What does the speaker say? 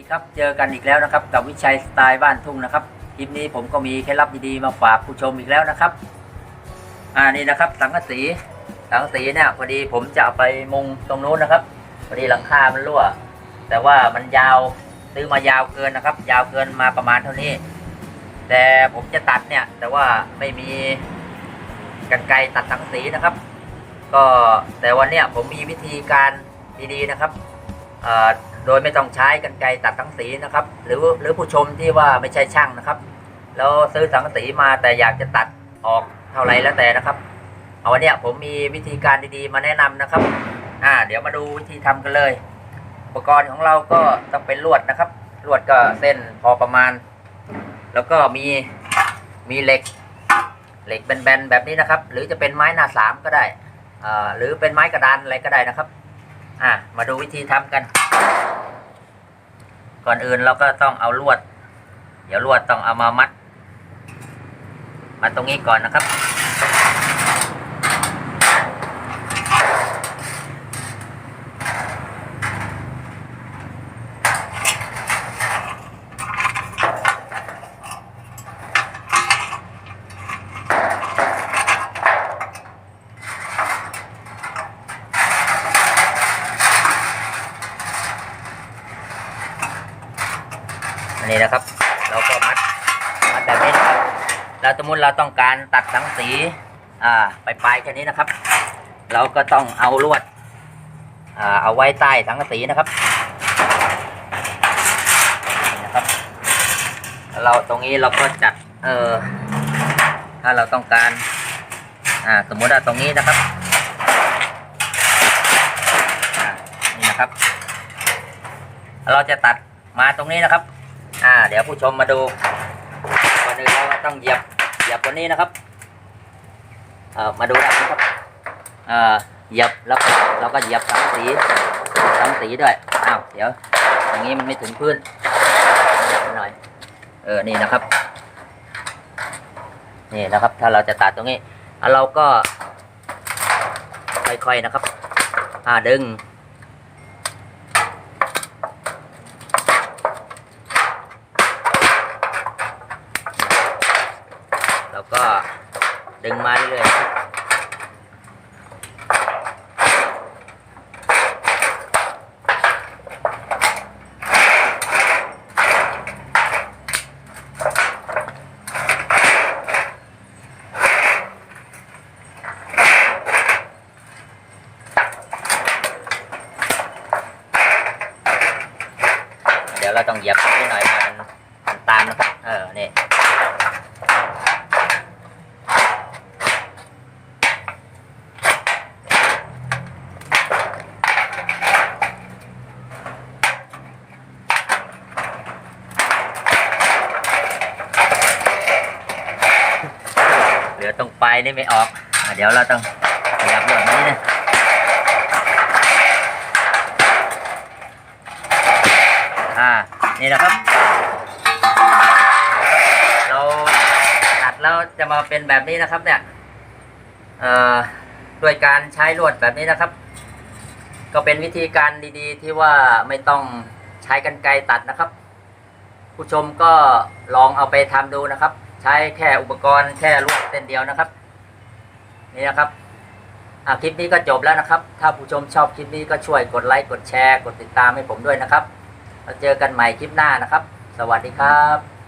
วัสดีครับ เจอกันอีกแล้วนะครับ กับวิชัยสไตล์บ้านทุ่งนะครับคลิปนี้ผมก็มีเคล็ดลับดีๆมาฝากผู้ชมอีกแล้วนะครับ อ่านี่นะครับ สังกะสีสังกะสีเนี่ยพอดีผมจะไปมุงตรงนู้นนะครับพอดีหลังคามันรั่ว แต่ว่ามันยาวซื้อมายาวเกินนะครับ ยาวเกินมาประมาณเท่านี้ แต่ผมจะตัดเนี่ย แต่ว่าไม่มีกันไกรตัดสังกะสีนะครับ ก็แต่วันเนี้ยผมมีวิธีการดีๆนะครับเอ่อ โดยไม่ต้องใช้กันไกตัดสังสีนะครับ หรือหรือผู้ชมที่ว่าไม่ใช่ช่างนะครับ แล้วซื้อสังสีมาแต่อยากจะตัดออกเท่าไรแล้วแต่นะครับ เอาวันนี้ผมมีวิธีการดีๆมาแนะนำนะครับ อ่า เดี๋ยวมาดูวิธีทำกันเลย อุปกรณ์ของเราก็ต้องเป็นลวดนะครับ ลวดก็เส้นพอประมาณ แล้วก็มีมีเหล็ก เหล็กแบนๆแบบนี้นะครับ หรือจะเป็นไม้หน้าสามก็ได้อ่าหรือเป็นไม้กระดานอะไรก็ได้นะครับ อ่ามาดูวิธีทำกัน ก่อนอื่นเราก็ต้องเอาลวด เดี๋ยวลวดต้องเอามามัดมาตรงนี้ก่อนนะครับ อันนี้นะครับ เราก็มัดมัดแบบนี้นะครับแล้วสมมติเราต้องการตัดสังสีอ่าไปปลายๆแค่นี้นะครับ เราก็ต้องเอาลวดอ่าเอาไว้ใต้สังกสีนะครับนี่นะครับ เราตรงนี้เราก็จัดเออถ้าเราต้องการอ่าสมมติว่าตรงนี้นะครับอ่านี่นะครับ เราจะตัดมาตรงนี้นะครับ อ่า เดี๋ยวผู้ชมมาดูก่อนอื่นเราต้องเหยียบเหยียบตัวนี้นะครับเอ่อมาดูนะครับเอ่อเหยียบแล้วเราก็เหยียบสังสีสังสีด้วยอ้าวเดี๋ยว อย่างนี้มันไม่ถึงพื้นหน่อยเออนี่นะครับ นี่นะครับ ถ้าเราจะตัดตรงนี้เราก็ค่อยๆนะครับ อ่าดึง แล้วก็ดึงมาเรื่อยๆเดี๋ยวเราต้องเหยียบนิดหน่อยมันมันตามนะครับ เออ นี่ ตรงปลายนี่ไม่ออกอเดี๋ยวเราต้องขยับลวดนี้นะอ่านี่นะครับ เราตัดแล้วจะมาเป็นแบบนี้นะครับเนี่ยด้วยการใช้ลวดแบบนี้นะครับ ก็เป็นวิธีการดีๆ ที่ว่าไม่ต้องใช้กันไกรตัดนะครับ ผู้ชมก็ลองเอาไปทำดูนะครับ ใช้แค่อุปกรณ์แค่ลวดเส้นเดียวนะครับ นี่นะครับอะคลิปนี้ก็จบแล้วนะครับ ถ้าผู้ชมชอบคลิปนี้ก็ช่วยกดไลค์กดแชร์ กดติดตามให้ผมด้วยนะครับเราเจอกันใหม่คลิปหน้านะครับ สวัสดีครับ